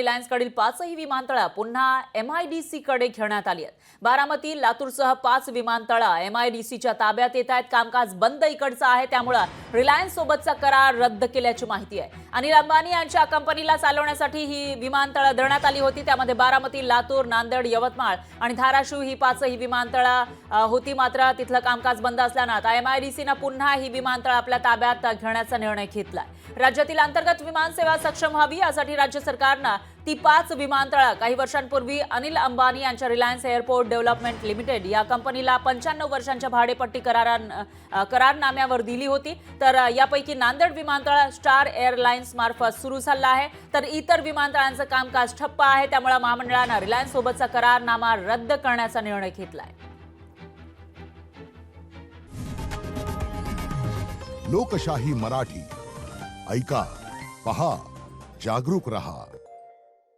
रिलायन्सकडील पाचही विमानतळं पुन्हा एम आय डी सीकडे घेण्यात आली आहेत. बारामती लातूरसह पाच विमानतळं एम आय डी सीच्या ताब्यात येत आहेत. कामकाज बंद इकडचं आहे. त्यामुळं रिलायन्स सोबतचा करार रद्द केल्याची माहिती आहे. अनिल अंबानी यांच्या कंपनीला चालवण्यासाठी ही विमानतळं देण्यात आली होती. त्यामध्ये बारामती लातूर नांदेड यवतमाळ आणि धाराशिव ही पाचही विमानतळं होती. मात्र तिथलं कामकाज बंद असल्यानं आता एम आय डी सीनं पुन्हा ही विमानतळ आपल्या ताब्यात घेण्याचा निर्णय घेतला राज्यातील अंतर्गत विमानसेवा सक्षम व्हावी यासाठी राज्य सरकारनं ती पाच विमानतळं काही वर्षांपूर्वी अनिल अंबानी यांच्या रिलायन्स एअरपोर्ट डेव्हलपमेंट लिमिटेड या कंपनीला पंच्याण्णव वर्षांच्या भाडेपट्टी करारा करारनाम्यावर दिली होती. तर यापैकी नांदेड विमानतळ स्टार एअरलाइन्स मार्फत सुरू झाला आहे. तर इतर विमानतळांचं कामकाज ठप्प आहे. त्यामुळे महामंडळानं रिलायन्स सोबतचा करारनामा रद्द करण्याचा निर्णय घेतलाय. लोकशाही मराठी. ऐका पहा जागरूक रहा.